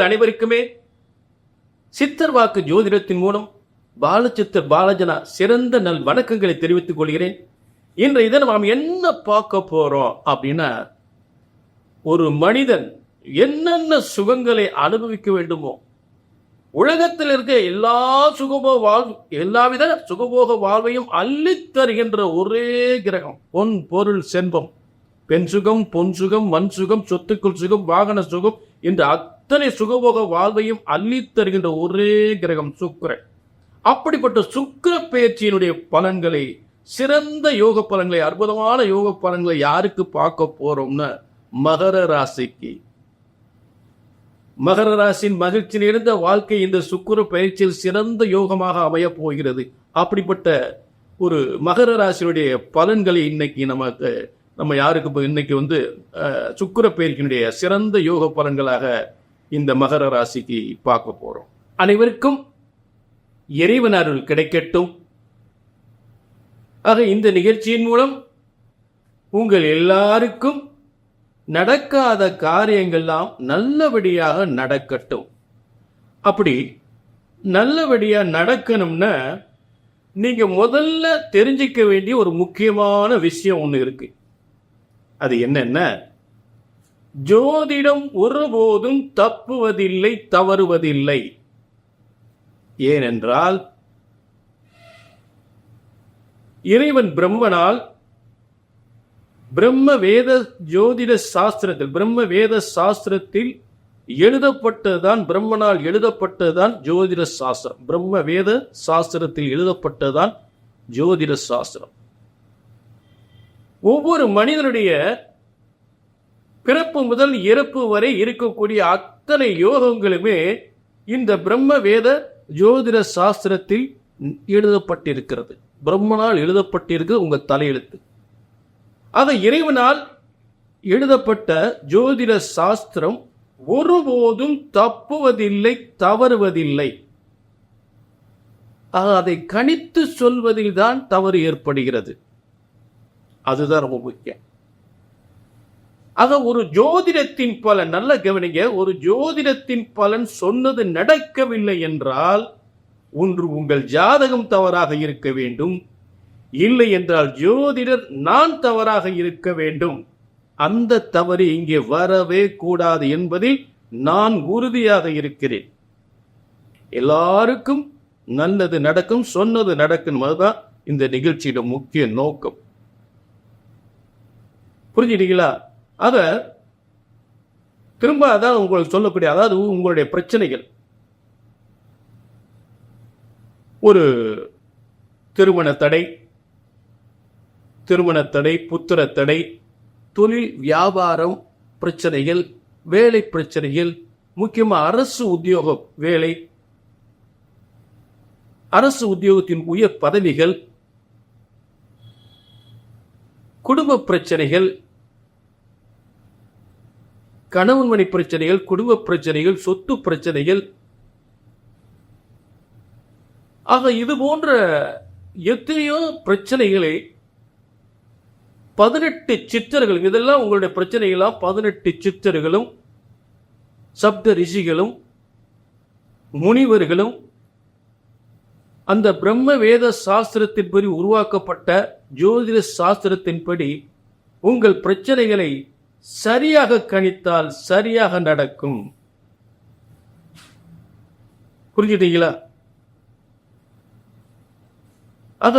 உங்கள் அனைவருக்குமே சித்தர் வாக்கு ஜோதிடத்தின் மூலம் பாலச்சித்தர் பாலஜனா சிறந்த நல் வணக்கங்களை தெரிவித்துக் கொள்கிறேன். இன்று இதை நாம் என்ன பார்க்க போறோம் அப்படின்னா ஒரு மனிதன் என்னென்ன சுகங்களை அனுபவிக்க வேண்டுமோ உலகத்தில் இருக்க எல்லா சுகபோக வாழ் எல்லாவித சுகபோக வாழ்வையும் அள்ளித் தருகின்ற ஒரே கிரகம் பொன் பொருள் செல்வம். பெண் சுகம் பொன் சுகம் மண் சுகம் சொத்துக்கள் சுகம் வாகன சுகம் என்ற அத்தனை சுகபோக வாழ்வையும் அள்ளித்தருகின்ற ஒரே கிரகம் சுக்கரன். அப்படிப்பட்ட சுக்கர பயிற்சியினுடைய பலன்களை சிறந்த யோக பலன்களை அற்புதமான யோக பலன்களை யாருக்கு பார்க்க போறோம்னா மகர ராசிக்கு. மகர ராசியின் மகிழ்ச்சி நிறைந்த வாழ்க்கை இந்த சுக்கிர பயிற்சியில் சிறந்த யோகமாக அமையப் போகிறது. அப்படிப்பட்ட ஒரு மகர ராசியினுடைய பலன்களை இன்னைக்கு நமக்கு நம்ம யாருக்கு இன்னைக்கு வந்து அஹ், பயிற்சியினுடைய சிறந்த யோக பலன்களாக இந்த மகர ராசிக்கு பார்க்க போகிறோம் அனைவருக்கும் இறைவன் அருள் கிடைக்கட்டும். ஆக இந்த நிகழ்ச்சியின் மூலம் உங்கள் எல்லாருக்கும் நடக்காத காரியங்கள்லாம் நல்லபடியாக நடக்கட்டும். அப்படி நல்லபடியாக நடக்கணும்னா நீங்கள் முதல்ல தெரிஞ்சிக்க வேண்டிய ஒரு முக்கியமான விஷயம் ஒன்று இருக்குது அது என்னென்ன ஜோதிடம் ஒருபோதும் தப்புவதில்லை தவறுவதில்லை. ஏனென்றால் இறைவன் பிரம்மனால் பிரம்ம வேத ஜோதிட சாஸ்திரத்தில் பிரம்ம வேத சாஸ்திரத்தில் எழுதப்பட்டதுதான் பிரம்மனால் எழுதப்பட்டதுதான் ஜோதிட சாஸ்திரம். பிரம்ம வேத சாஸ்திரத்தில் எழுதப்பட்டதுதான் ஜோதிட சாஸ்திரம். ஒவ்வொரு மனிதனுடைய பிறப்பு முதல் இறப்பு வரை இருக்கக்கூடிய அத்தனை யோகங்களுமே இந்த பிரம்ம வேத ஜோதிட சாஸ்திரத்தில் எழுதப்பட்டிருக்கிறது. பிரம்மனால் எழுதப்பட்டிருக்கு உங்க தலையெழுத்து. ஆக இறைவனால் எழுதப்பட்ட ஜோதிட சாஸ்திரம் ஒருபோதும் தப்புவதில்லை தவறுவதில்லை. அதை கணித்து சொல்வதில் தான் தவறு ஏற்படுகிறது. அதுதான் ரொம்ப முக்கியம். ஆக ஒரு ஜோதிடத்தின் பலன் நல்ல கவனிங்க ஒரு ஜோதிடத்தின் பலன் சொன்னது நடக்கவில்லை என்றால் ஒன்று உங்கள் ஜாதகம் தவறாக இருக்க வேண்டும். இல்லை என்றால் ஜோதிடர் நான் தவறாக இருக்க வேண்டும். அந்த தவறு இங்கே வரவே கூடாது என்பதில் நான் உறுதியாக இருக்கிறேன். எல்லாருக்கும் நல்லது நடக்கும் சொன்னது நடக்கும். அதுதான் இந்த நிகழ்ச்சியோட முக்கிய நோக்கம். புரிஞ்சுட்டீங்களா? அதை திரும்ப அதான் உங்களுக்கு சொல்லக்கூடிய அதாவது உங்களுடைய பிரச்சனைகள். ஒரு திருமண தடை திருமண தடை புத்திர தடை தொழில் வியாபாரம் பிரச்சனைகள் வேலை பிரச்சனைகள் முக்கியமாக அரசு உத்தியோக வேலை அரசு உத்தியோகத்தின் உயர் பதவிகள் குடும்ப பிரச்சனைகள் கணவன் மணி பிரச்சனைகள் குடும்ப பிரச்சனைகள் சொத்து பிரச்சனைகள். ஆக இது போன்ற எத்தனையோ பிரச்சனைகளை பதினெட்டு சித்தர்கள் இதெல்லாம் உங்களுடைய பிரச்சனைகளாக பதினெட்டு சித்தர்களும் சப்த ரிஷிகளும் முனிவர்களும் அந்த பிரம்ம வேத சாஸ்திரத்தின்படி உருவாக்கப்பட்ட ஜோதிட சாஸ்திரத்தின்படி உங்கள் பிரச்சனைகளை சரியாக கணித்தால் சரியாக நடக்கும். புரிஞ்சுட்டீங்களா? அத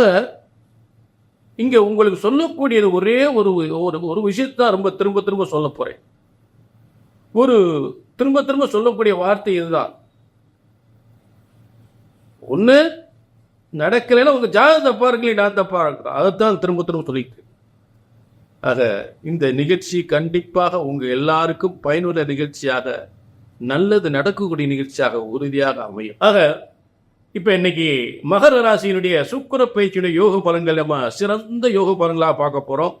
இங்க உங்களுக்கு சொல்லக்கூடியது ஒரே ஒரு ஒரு ஒரு விஷயத்தான் ரொம்ப திரும்ப திரும்ப சொல்ல போறேன். ஒரு திரும்ப திரும்ப சொல்லக்கூடிய வார்த்தை இதுதான். ஒன்று நடக்கலைன்னா உங்க ஜாதகத்தை பாருங்களே நான் தப்பா இருக்கிறேன் அதைத்தான் திரும்ப திரும்ப சொல்லிட்டு ஆக இந்த நிகழ்ச்சி கண்டிப்பாக உங்க எல்லாருக்கும் பயனுள்ள நிகழ்ச்சியாக நல்லது நடக்கக்கூடிய நிகழ்ச்சியாக உறுதியாக அமையும். ஆக இப்ப இன்னைக்கு மகர ராசியினுடைய சுக்கர பயிற்சியுடைய யோக பலன்கள் நம்ம சிறந்த யோக பலன்களாக பார்க்க போறோம்.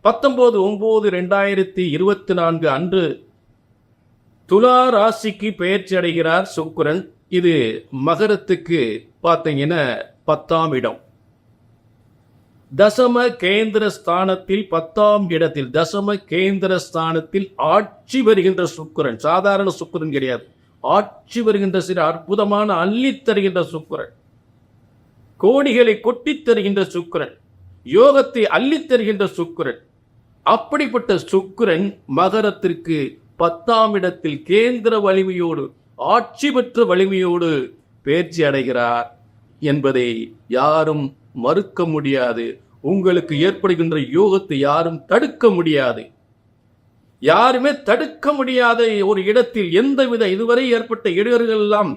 பத்தொன்பது ஒன்பது ரெண்டாயிரத்தி இருபத்தி நான்கு அன்று துலா ராசிக்கு பெயர்ச்சி அடைகிறார் சுக்கரன். இது மகரத்துக்கு பார்த்தீங்கன்னா பத்தாம் இடம். தசம கேந்திர ஸ்தானத்தில் பத்தாம் இடத்தில் தசம கேந்திர ஸ்தானத்தில் ஆட்சி வருகின்ற சுக்கரன் சாதாரண சுக்கரன் கிடையாது. ஆட்சி வருகின்ற சில அற்புதமான அள்ளித் தருகின்ற சுக்கரன். கோடிகளை கொட்டித் தருகின்ற சுக்கிரன். யோகத்தை அள்ளித் தருகின்ற சுக்கரன். அப்படிப்பட்ட சுக்கரன் மகரத்திற்கு பத்தாம் இடத்தில் கேந்திர வலிமையோடு ஆட்சி பெற்ற வலிமையோடு பேர்ச்சி அடைகிறார் என்பதை யாரும் மறுக்க முடியாது. உங்களுக்கு ஏற்படுகின்ற யோகத்தை யாரும் தடுக்க முடியாது. யாருமே தடுக்க முடியாத ஒரு இடத்தில் எந்தவித இதுவரை ஏற்பட்ட இடையூறுகள் எல்லாம்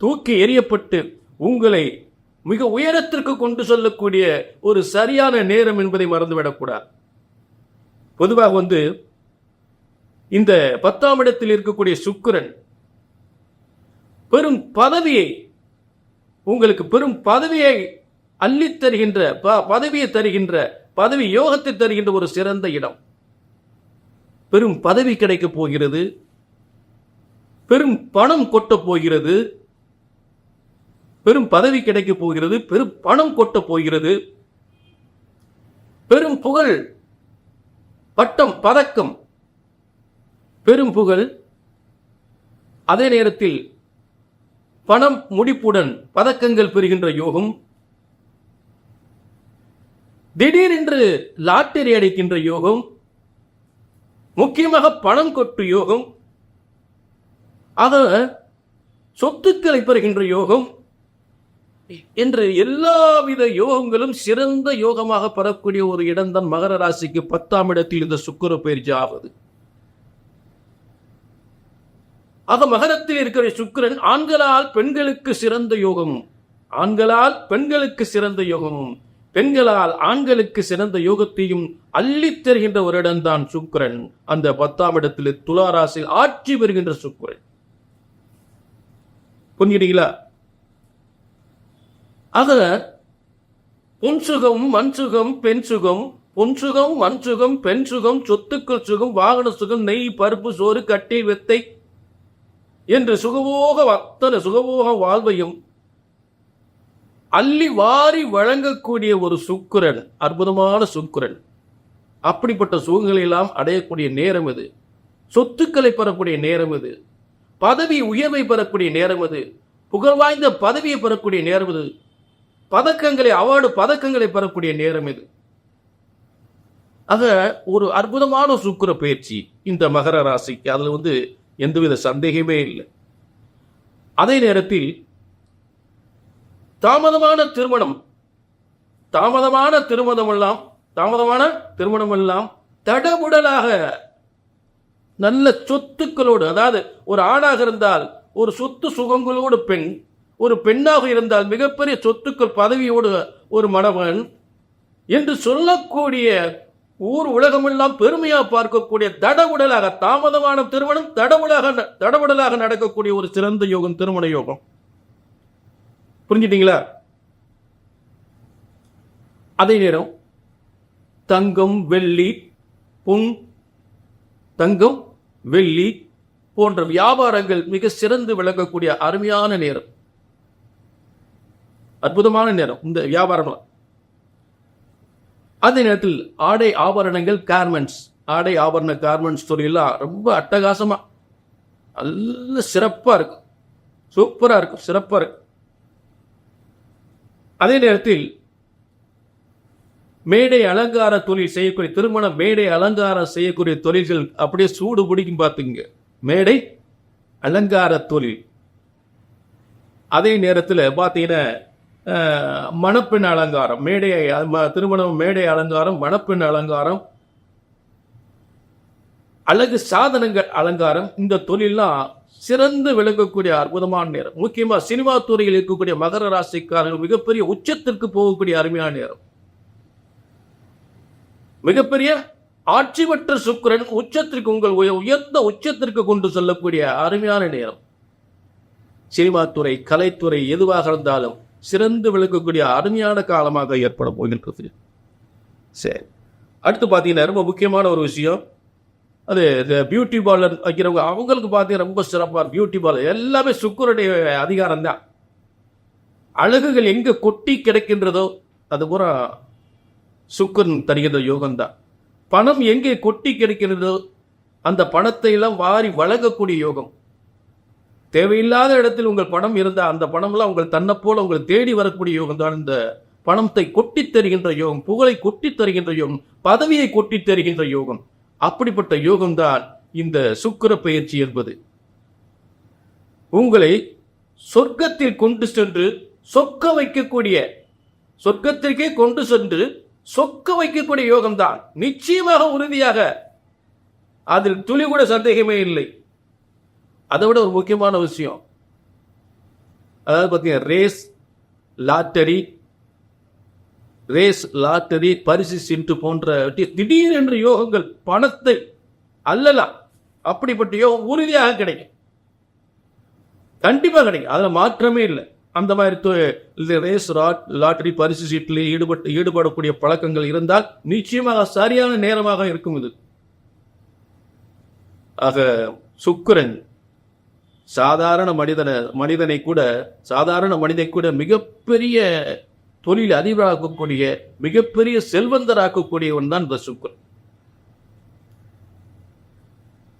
தூக்கி எறியப்பட்டு உங்களை மிக உயரத்திற்கு கொண்டு செல்லக்கூடிய ஒரு சரியான நேரம் என்பதை மறந்துவிடக்கூடாது பொதுவாக வந்து இந்த பத்தாம் இடத்தில் இருக்கக்கூடிய சுக்கிரன் பெரும் பதவியை உங்களுக்கு பெரும் பதவியை அள்ளி தருகின்ற ப- பதவியை தருகின்ற பதவி யோகத்தை தருகின்ற ஒரு சிறந்த இடம். பெரும் பதவி கிடைக்கப் போகிறது. பெரும் பணம் கொட்டப் போகிறது. பெரும் பதவி கிடைக்கப் போகிறது. பெரும் பணம் கொட்டப் போகிறது. பெரும் புகழ் பட்டம் பதக்கம். பெரும் புகழ் அதே நேரத்தில் பணம் முடிப்புடன் பதக்கங்கள் பெறுகின்ற யோகம். திடீரென்று லாட்டரி அடிக்கின்ற யோகம் முக்கியமாக பணம் கொட்டு யோகம் ஆக சொத்துக்களை பெறுகின்ற யோகம் என்று எல்லாவித யோகங்களும் சிறந்த யோகமாக பெறக்கூடிய ஒரு இடம்தான் மகர ராசிக்கு பத்தாம் இடத்தில் இந்த சுக்கர பயிற்சி ஆகுது. ஆக மகரத்தில் இருக்கிற சுக்கரன் ஆண்களால் பெண்களுக்கு சிறந்த யோகமும் ஆண்களால் பெண்களுக்கு சிறந்த யோகமும். பெண்களால் ஆண்களுக்கு சிறந்த யோகத்தையும் அள்ளித் தருகின்ற ஒரு இடம்தான் சுக்கிரன். அந்த பத்தாம் இடத்தில் துளாராசில் ஆட்சி பெறுகின்ற சுக்கரன். புரிஞ்சுட்டீங்களா ஆக பொன் சுகம் மண் சுகம் பெண் சுகம் பொன் சுகம் மண் சுகம் பெண் சுகம் சொத்துக்கள் சுகம் வாகன சுகம் நெய் பருப்பு சோறு கட்டி வெத்தை என்று சுகபோக அத்தனை சுகபோக வாழ்வையும் அள்ளி வாரி வழங்கக்கூடிய ஒரு சுக்கிரன் அற்புதமான சுக்கிரன் அப்படிப்பட்ட சுகங்களை எல்லாம் அடையக்கூடிய நேரம் இது சொத்துக்களை பெறக்கூடிய நேரம் இது பதவி உயர்வை பெறக்கூடிய நேரம் இது புகழ் வாய்ந்த பதவியை பெறக்கூடிய நேரம் இது பதக்கங்களை அவார்டு பதக்கங்களை பெறக்கூடிய நேரம் இது ஆக ஒரு அற்புதமான சுக்கிர பயிற்சி இந்த மகர ராசிக்கு. அதில் வந்து எந்தவித சந்தேகமே இல்லை. அதே நேரத்தில் தாமதமான திருமணம் தாமதமான திருமணம் எல்லாம் தாமதமான திருமணம் எல்லாம் தடபுடலாக நல்ல சொத்துக்களோடு அதாவது ஒரு ஆணாக இருந்தால் ஒரு சொத்து சுகங்களோடு பெண் ஒரு பெண்ணாக இருந்தால் மிகப்பெரிய சொத்துக்கள் பதவியோடு ஒரு மணவன் என்று சொல்லக்கூடிய ஊர் உலகமெல்லாம் பெருமையா பார்க்கக்கூடிய தடவுடலாக தாமதமான திருமணம் தடவுடலாக தடவுடலாக நடக்கக்கூடிய ஒரு சிறந்த யோகம் திருமண யோகம். புரிஞ்சுட்டீங்களா? அதே நேரம் தங்கம் வெள்ளி பொன் தங்கம் வெள்ளி போன்ற வியாபாரங்கள் மிக சிறந்து விளங்கக்கூடிய அருமையான நேரம். அற்புதமான நேரம் இந்த வியாபாரம் அதே நேரத்தில் ஆடை ஆபரணங்கள் கார்மெண்ட்ஸ் ஆடை ஆபரண கார்மெண்ட்ஸ் தொழிலாம் ரொம்ப அட்டகாசமா. நல்ல சிறப்பா இருக்கும். சூப்பரா இருக்கும். சிறப்பா இருக்கும். அதே நேரத்தில் மேடை அலங்கார தொழில் செய்யக்கூடிய திருமண மேடை அலங்காரம் செய்யக்கூடிய தொழில்கள் அப்படியே சூடு பிடிக்கும் பார்த்துங்க மேடை அலங்கார தொழில். அதே நேரத்தில் பார்த்தீங்கன்னா மணப்பெண் அலங்காரம் மேடை திருமணம் மேடை அலங்காரம் மணப்பெண் அலங்காரம் அழகு சாதனங்கள் அலங்காரம் இந்த தொழிலாம் சிறந்து விளங்கக்கூடிய அற்புதமான நேரம். முக்கியமாக சினிமா துறையில் இருக்கக்கூடிய மகர ராசிக்காரர்கள் மிகப்பெரிய உச்சத்திற்கு போகக்கூடிய அருமையான நேரம். மிகப்பெரிய ஆட்சி பெற்ற சுக்கிரன் உச்சத்திற்கு உங்கள் உயர்ந்த உச்சத்திற்கு கொண்டு செல்லக்கூடிய அருமையான நேரம். சினிமா துறை கலைத்துறை எதுவாக இருந்தாலும் சிறந்து விளக்கக்கூடிய அருமையான காலமாக ஏற்பட போகின்றது சரி. அடுத்து பார்த்தீங்கன்னா ரொம்ப முக்கியமான ஒரு விஷயம். அது இந்த பியூட்டி பார்லர் வைக்கிறவங்க அவங்களுக்கு பார்த்தீங்கன்னா ரொம்ப சிறப்பாக பியூட்டி பார்லர் எல்லாமே சுக்கருடைய அதிகாரம் தான். அழகுகள் எங்கே கொட்டி கிடைக்கின்றதோ அது பூரா சுக்கரன் தருகின்ற யோகம்தான் பணம் எங்கே கொட்டி கிடைக்கிறதோ அந்த பணத்தை எல்லாம் வாரி வழங்கக்கூடிய யோகம். தேவையில்லாத இடத்தில் உங்கள் பணம் இருந்தால் அந்த பணம்லாம் உங்கள் தன்னை போல உங்களை தேடி வரக்கூடிய யோகம் தான். இந்த பணத்தை கொட்டித் தருகின்ற யோகம் புகழை கொட்டித் தருகின்ற யோகம் பதவியை கொட்டித் தருகின்ற யோகம். அப்படிப்பட்ட யோகம்தான் இந்த சுக்கர பயிற்சி என்பது. உங்களை சொர்க்கத்தில் கொண்டு சென்று சொக்க வைக்கக்கூடிய சொர்க்கத்திற்கே கொண்டு சென்று சொக்க வைக்கக்கூடிய யோகம்தான். நிச்சயமாக உறுதியாக. அதில் துளி கூட சந்தேகமே இல்லை. அதை விட ஒரு முக்கியமான விஷயம். அதாவது பார்த்தீங்கன்னா ரேஸ் லாட்டரி ரேஸ் லாட்டரி பரிசு சின்று போன்ற திடீரென்று யோகங்கள் பணத்தை அல்லலாம். அப்படிப்பட்ட யோகம் உறுதியாக கிடைக்கும். கண்டிப்பாக கிடைக்கும். அதில் மாற்றமே இல்லை. அந்த மாதிரி ரேஸ் ராட் லாட்டரி பரிசு சீட்டில் ஈடுபட்டு ஈடுபடக்கூடிய பழக்கங்கள் இருந்தால் நிச்சயமாக சரியான நேரமாக இருக்கும் இது. ஆக சுக்கிரன் சாதாரண மனிதனை மனிதனை கூட சாதாரண மனிதனை கூட மிகப்பெரிய தொழில் அதிபராக்கக்கூடிய மிகப்பெரிய செல்வந்தராக்கக்கூடியவன் தான் இந்த சுக்கர்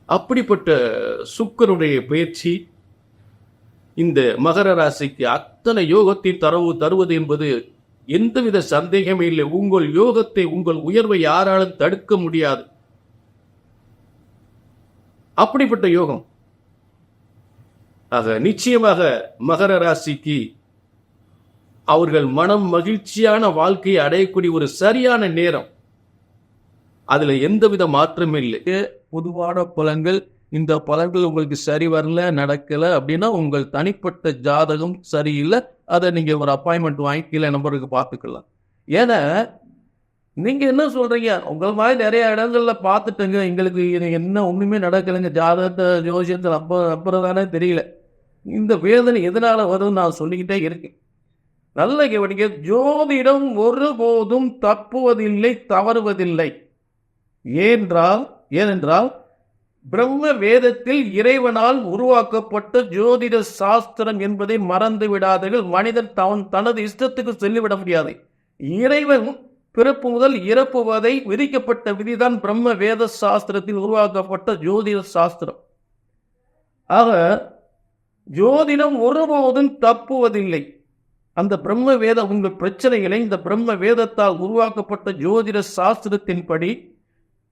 அப்படிப்பட்ட சுக்கிரனுடைய பயிற்சி இந்த மகர ராசிக்கு அத்தனை யோகத்தை தரவு தருவது என்பது எந்தவித சந்தேகமே இல்லை. உங்கள் யோகத்தை உங்கள் உயர்வை யாராலும் தடுக்க முடியாது. அப்படிப்பட்ட யோகம். ஆக நிச்சயமாக மகர ராசிக்கு அவர்கள் மனம் மகிழ்ச்சியான வாழ்க்கையை அடையக்கூடிய ஒரு சரியான நேரம். அதுல எந்தவித மாற்றமும் இல்லை. பொதுவான பலன்கள் இந்த பலன்கள் உங்களுக்கு சரி வரல நடக்கல அப்படின்னா உங்கள் தனிப்பட்ட ஜாதகம் சரியில்லை. அதை நீங்க ஒரு அப்பாயின்மெண்ட் வாங்கி கீழே நம்பருக்கு பார்த்துக்கலாம். ஏன்னா நீங்க என்ன சொல்றீங்க? உங்கள் மாதிரி நிறைய இடங்கள்ல பார்த்துட்டுங்க. எங்களுக்கு இது என்ன ஒண்ணுமே நடக்கலைங்க. ஜாதகத்தை ஜோசியத்தை நம்ப நம்புறதானே தெரியல. இந்த வேதனை எதனால வரும்னு நான் சொல்லிக்கிட்டே இருக்கேன். நல்ல கவனிக்க ஜோதிடம் ஒருபோதும் தப்புவதில்லை தவறுவதில்லை. ஏனென்றால் ஏனென்றால் பிரம்ம வேதத்தில் இறைவனால் உருவாக்கப்பட்ட ஜோதிட சாஸ்திரம் என்பதை மறந்து விடாதீர்கள். மனிதன் தவன் தனது இஷ்டத்துக்கு செல்லிவிட முடியாது. இறைவன் பிறப்பு முதல் இறப்பு வரை விதிக்கப்பட்ட விதிதான் பிரம்ம வேத சாஸ்திரத்தில் உருவாக்கப்பட்ட ஜோதிட சாஸ்திரம். ஆக ஜோதிடம் ஒருபோதும் தப்புவதில்லை. அந்த பிரம்ம வேத உங்கள் பிரச்சனைகளை இந்த பிரம்ம வேதத்தால் உருவாக்கப்பட்ட ஜோதிட சாஸ்திரத்தின்படி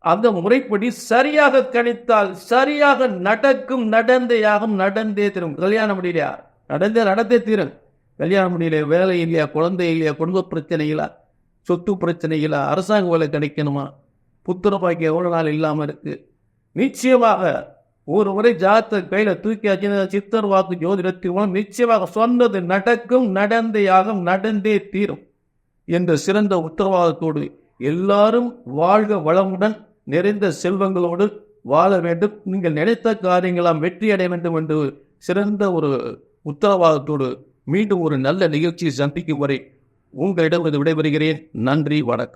அந்த முறைப்படி சரியாக கணித்தால் சரியாக நடக்கும் நடந்தையாகும் நடந்தே தீரும். கல்யாணம் முடியலையா? நடந்தே நடந்தே தீரும். கல்யாணம் முடியல வேலை இல்லையா குழந்தை இல்லையா குடும்ப பிரச்சனைகளா சொத்து பிரச்சனைகளா அரசாங்க வேலை கிடைக்கணுமா? புத்திர பாக்கியம் எவ்வளோ நாள் இல்லாமல் இருக்கு? நிச்சயமாக ஒரு முறை ஜாத்த கையில தூக்கியாச்சு சித்தர் வாக்கு ஜோதிடத்தின் மூலம் நிச்சயமாக சொன்னது நடக்கும் நடந்தேயாகும் நடந்தே தீரும் என்ற சிறந்த உத்தரவாதத்தோடு எல்லாரும் வாழ்க வளமுடன் நிறைந்த செல்வங்களோடு வாழ வேண்டும். நீங்கள் நினைத்த காரியங்களாம் வெற்றி அடைய வேண்டும் என்று சிறந்த ஒரு உத்தரவாதத்தோடு மீண்டும் ஒரு நல்ல நிகழ்ச்சியை சந்திக்கும் வரை உங்களிடம் இது விடைபெறுகிறேன். நன்றி வணக்கம்.